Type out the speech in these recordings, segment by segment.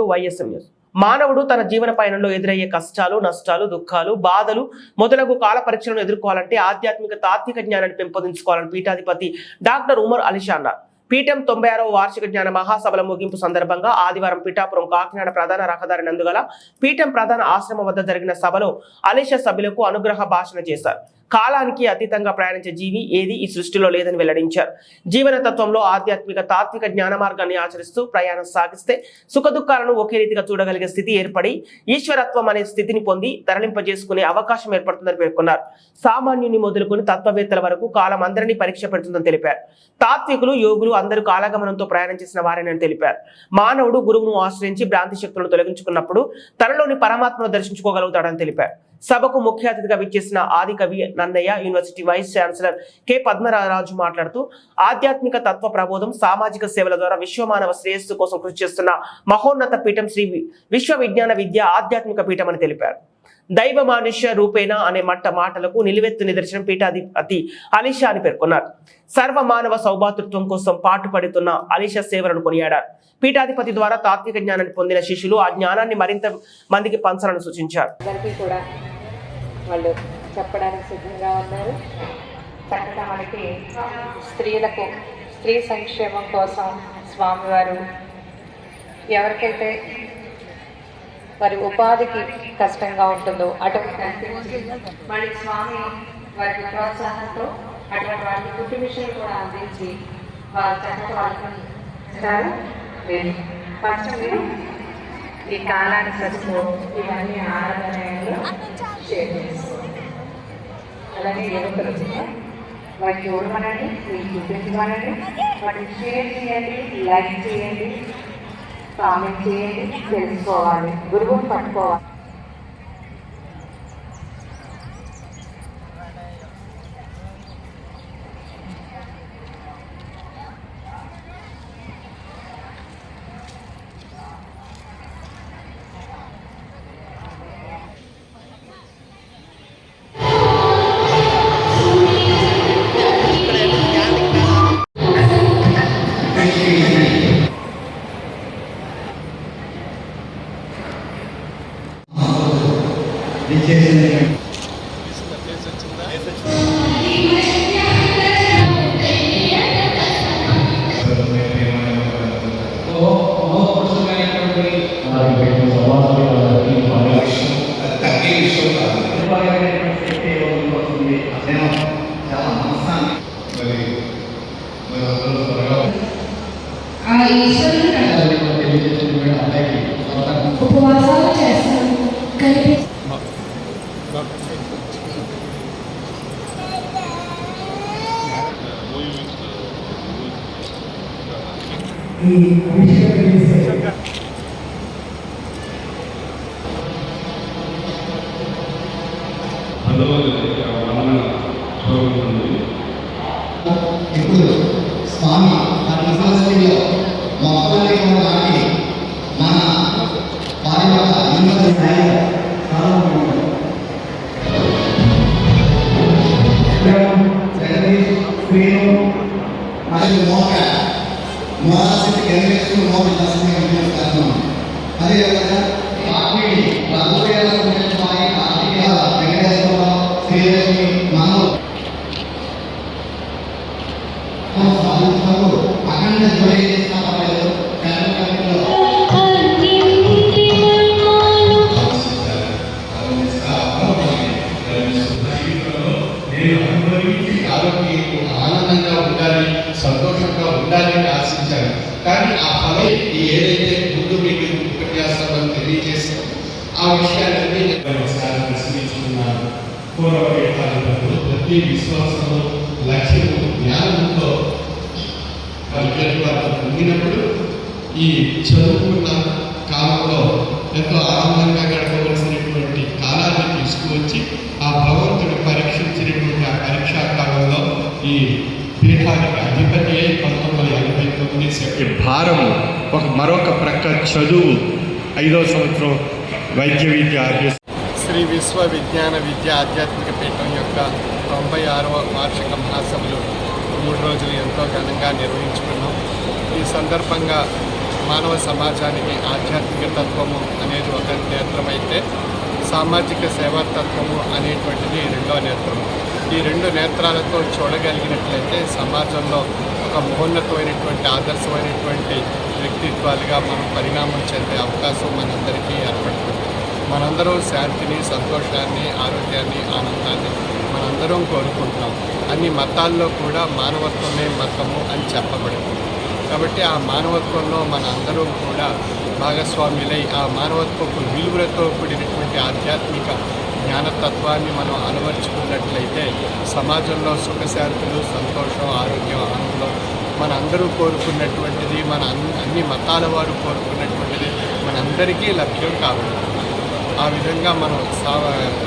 To YSM news. మానవుడు తన జీవన పయనంలో ఎదురయ్యే కష్టాలు నష్టాలు దుఃఖాలు బాధలు మొదలగు కాల పరీక్షలను ఎదుర్కోవాలంటే ఆధ్యాత్మిక తాత్విక జ్ఞానాన్ని పెంపొందించుకోవాలని పీఠాధిపతి డాక్టర్ ఉమర్ అలీషా అన్నారు. పీఠం తొంభై ఆరవ వార్షిక జ్ఞాన మహాసభల ముగింపు సందర్భంగా ఆదివారం పిఠాపురం కాకినాడ ప్రధాన రహదారి నందుగల పీఠం ప్రధాన ఆశ్రమం వద్ద జరిగిన సభలో అలీషా సభ్యులకు అనుగ్రహ భాషణ చేశారు. కాలానికి అతీతంగా ప్రయాణించే జీవి ఏది? ఈ సృష్టిలో లేదని వెల్లడించారు. జీవన తత్వంలో ఆధ్యాత్మిక తాత్విక జ్ఞాన మార్గాన్ని ఆచరిస్తూ ప్రయాణం సాగిస్తే సుఖదుఖాలను ఒకే రీతిగా చూడగలిగే స్థితి ఏర్పడి ఈశ్వరత్వం అనే స్థితిని పొంది తరలింపజేసుకునే అవకాశం ఏర్పడుతుందని పేర్కొన్నారు. సామాన్యుని మొదలుకొని తత్వవేత్తల వరకు కాలం అందరినీ పరీక్ష పెడుతుందని తెలిపారు. తాత్వికులు యోగులు అందరూ కాలగమనంతో ప్రయాణం చేసిన వారేనని తెలిపారు. మానవుడు గురువును ఆశ్రయించి భ్రాంతి శక్తులను తొలగించుకున్నప్పుడు తనలోని పరమాత్మను దర్శించుకోగలుగుతాడని తెలిపారు. సభకు ముఖ్య అతిథిగా విచ్చేసిన ఆది కవి Nannayya university vice chancellor K. Padmaraju మాట్లాడుతూ ఆధ్యాత్మిక తత్వ ప్రబోధం సామాజిక సేవల ద్వారా విశ్వమానవ శ్రేయస్సు కోసం కృషి చేస్తున్న మహోన్నత పీఠం శ్రీ వి- విశ్వ విజ్ఞాన విద్య ఆధ్యాత్మిక పీఠం అని తెలిపారు. దైవ మానుష్య రూపేణ అనే మట్ట మాటలకు నిలువెత్తు నిదర్శనం పీఠాధిపతి అలీషా అని పేర్కొన్నారు. సర్వ మానవ సౌభాతృత్వం కోసం పాటుపడుతున్న అలీషా సేవలను కొనియాడారు. పీఠాధిపతి ద్వారా తాత్విక జ్ఞానాన్ని పొందిన శిష్యులు ఆ జ్ఞానాన్ని మరింత మందికి పంచాలని సూచించారు. కూడా వాళ్ళు చెప్పడానికి సిద్ధంగా ఉన్నారు. చక్కగా మనకి స్త్రీలకు స్త్రీ సంక్షేమం కోసం స్వామివారు ఎవరికైతే వారి ఉపాధికి కష్టంగా ఉంటుందో అటువంటి మళ్ళీ స్వామి వారికి ప్రోత్సాహంతో అటువంటి వారికి కుట్టు మిషన్లు కూడా అందించి వారు వాళ్ళని ఇస్తారు. మీరు ఫస్ట్ మీరు ఈ కాలాన్ని సరుకు ఇవన్నీ ఆరాధనలో షేర్ చేసుకోండి అలాగే యువకులు వాటికి చూడమనండి మీకు చూపించమనండి వాటిని షేర్ చేయండి లైక్ చేయండి కామెంట్ చేయండి తెలుసుకోవాలి గురువుని పట్టుకోవాలి. ఉపవాసాలు చేస్తాను. కలిపి ఇప్పుడు స్వామి మన యూనివర్సిటీలో మొక్కలు నాటి మన వారి యొక్క యూనివర్సిటీ స్థాయిలో చాలా బాగుంది. విషయాలన్నీ ఒకసారి ప్రశ్నించుకున్నాను పూర్వపేటాలు ప్రతి విశ్వాసంలో లక్ష్యము జ్ఞానంతో పొందినప్పుడు ఈ చదువుకున్న కాలంలో ఎంతో ఆనందంగా గడపవలసినటువంటి కాలాన్ని తీసుకువచ్చి ఆ భగవంతుడు పరీక్షించినటువంటి ఆ పరీక్షా కాలంలో ఈ పీఠానికి అధిపతి అయి పంతొమ్మిది ఎనభై తొమ్మిది భారము ఒక మరొక ప్రక్క చదువు. ఐదో సంవత్సరం వైద్య విద్య అభ్యసి శ్రీ విశ్వ విజ్ఞాన విద్య ఆధ్యాత్మిక పీఠం యొక్క తొంభై ఆరవ వార్షిక మహాసభలు మూడు రోజులు ఎంతో ఘనంగా నిర్వహించుకున్నాం. ఈ సందర్భంగా మానవ సమాజానికి ఆధ్యాత్మిక తత్వము అనేది ఒక నేత్రమైతే సామాజిక సేవా తత్వము అనేటువంటిది రెండో నేత్రము. ఈ రెండు నేత్రాలతో చూడగలిగినట్లయితే సమాజంలో ఒక మహోన్నతమైనటువంటి ఆదర్శమైనటువంటి వ్యక్తిత్వాలుగా మనం పరిణామం చెందే అవకాశం మనందరికీ ఏర్పడుతుంది. మనందరం శాంతిని సంతోషాన్ని ఆరోగ్యాన్ని ఆనందాన్ని మనందరం కోరుకుంటున్నాం. అన్ని మతాల్లో కూడా మానవత్వమే మతము అని చెప్పబడింది. కాబట్టి ఆ మానవత్వంలో మన అందరం కూడా భాగస్వాములై ఆ మానవత్వపు విలువలతో కూడినటువంటి ఆధ్యాత్మిక జ్ఞానతత్వాన్ని మనం అలవర్చుకున్నట్లయితే సమాజంలో సుఖశాంతులు సంతోషం ఆరోగ్యం ఆనందం మన అందరూ కోరుకున్నటువంటిది మన అన్ని అన్ని మతాల వారు కోరుకున్నటువంటిది మనందరికీ లభ్యం కావాలి ఆ విధంగా మనం సావ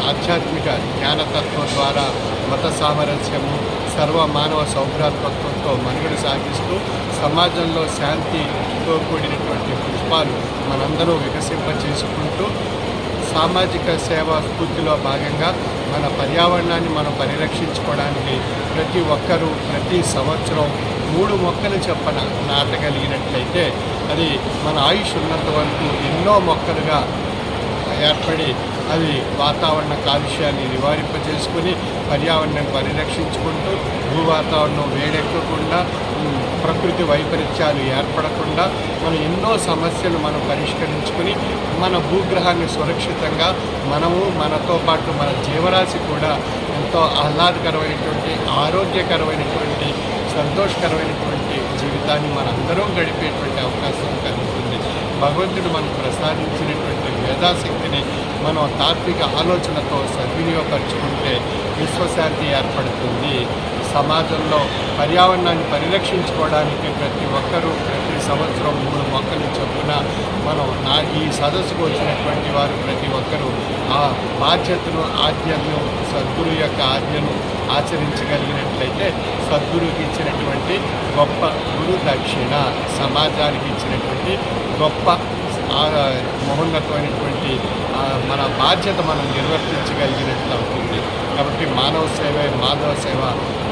ఆధ్యాత్మిక జ్ఞానతత్వం ద్వారా మత సామరస్యము సర్వ మానవ సౌభ్రాత్మత్వంతో మనుగడ సాగిస్తూ సమాజంలో శాంతితో కూడినటువంటి పుష్పాలు మనందరూ వికసింప చేసుకుంటూ సామాజిక సేవా స్ఫూర్తిలో భాగంగా మన పర్యావరణాన్ని మనం పరిరక్షించుకోవడానికి ప్రతి ఒక్కరూ ప్రతి సంవత్సరం మూడు మొక్కలు చెప్పన నాటగలిగినట్లయితే అది మన ఆయుష్ ఉన్నంత వరకు ఎన్నో మొక్కలుగా ఏర్పడి అది వాతావరణ కాలుష్యాన్ని నివారింపజేసుకుని పర్యావరణాన్ని పరిరక్షించుకుంటూ భూ వాతావరణం వేడెక్కకుండా ప్రకృతి వైపరీత్యాలు ఏర్పడకుండా మనం ఎన్నో సమస్యలు మనం పరిష్కరించుకుని మన భూగ్రహాన్ని సురక్షితంగా మనము మనతో పాటు మన జీవరాశి కూడా ఎంతో ఆహ్లాదకరమైనటువంటి ఆరోగ్యకరమైనటువంటి సంతోషకరమైనటువంటి జీవితాన్ని మనందరం గడిపేటువంటి అవకాశం కలుగుతుంది. భగవంతుడు మనకు ప్రసాదించినటువంటి యథాశక్తిని మనం తాత్విక ఆలోచనతో సద్వినియోగపరుచుకుంటే విశ్వశాంతి ఏర్పడుతుంది. సమాజంలో పర్యావరణాన్ని పరిరక్షించుకోవడానికి ప్రతి ఒక్కరూ ప్రతి సంవత్సరం మూడు మొక్కలు చొప్పున మనం నా ఈ సదస్సుకు వచ్చినటువంటి వారు ప్రతి ఒక్కరూ ఆ బాధ్యతను ఆజ్ఞను సద్గురు యొక్క ఆజ్ఞను ఆచరించగలిగినట్లయితే సద్గురుకి ఇచ్చినటువంటి గొప్ప గురు దక్షిణ సమాజానికి ఇచ్చినటువంటి గొప్ప మహోన్నతమైనటువంటి మన బాధ్యత మనం నిర్వర్తించగలిగినట్లు అవుతుంది కాబట్టి మానవ సేవ మాధవ సేవ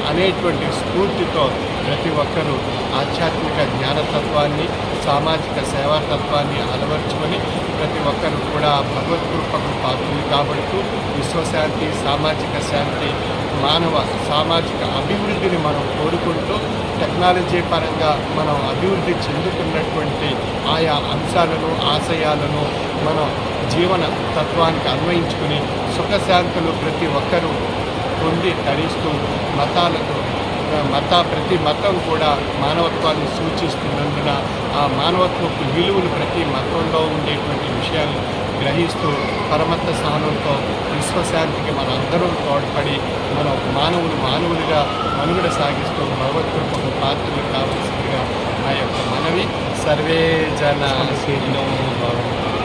అనేటువంటి స్ఫూర్తితో ప్రతి ఒక్కరూ ఆధ్యాత్మిక జ్ఞానతత్వాన్ని సామాజిక సేవాతత్వాన్ని అలవర్చుకొని ప్రతి ఒక్కరు కూడా భగవద్కృపకు పాత్రలు కాబడుతూ విశ్వశాంతి సామాజిక శాంతి మానవ సామాజిక అభివృద్ధిని మనం కోరుకుంటూ టెక్నాలజీ పరంగా మనం అభివృద్ధి చెందుతున్నటువంటి ఆయా అంశాలను ఆశయాలను మనం జీవన తత్వానికి అన్వయించుకుని సుఖశాంతులు ప్రతి ఒక్కరూ పొంది తరిస్తూ మతాలకు మత ప్రతి మతం కూడా మానవత్వాన్ని సూచిస్తున్నందున ఆ మానవత్వపు విలువలు ప్రతి మతంలో ఉండేటువంటి విషయాలు గ్రహిస్తూ పరమత్త సహనంతో విశ్వశాంతికి మనందరం తోడ్పడి మనం మానవులు మానవులుగా మనుగడ సాగిస్తూ భగవత్కృపకు పాత్రలు కావలసిందిగా నా యొక్క మనవి సర్వే జన భవంతు.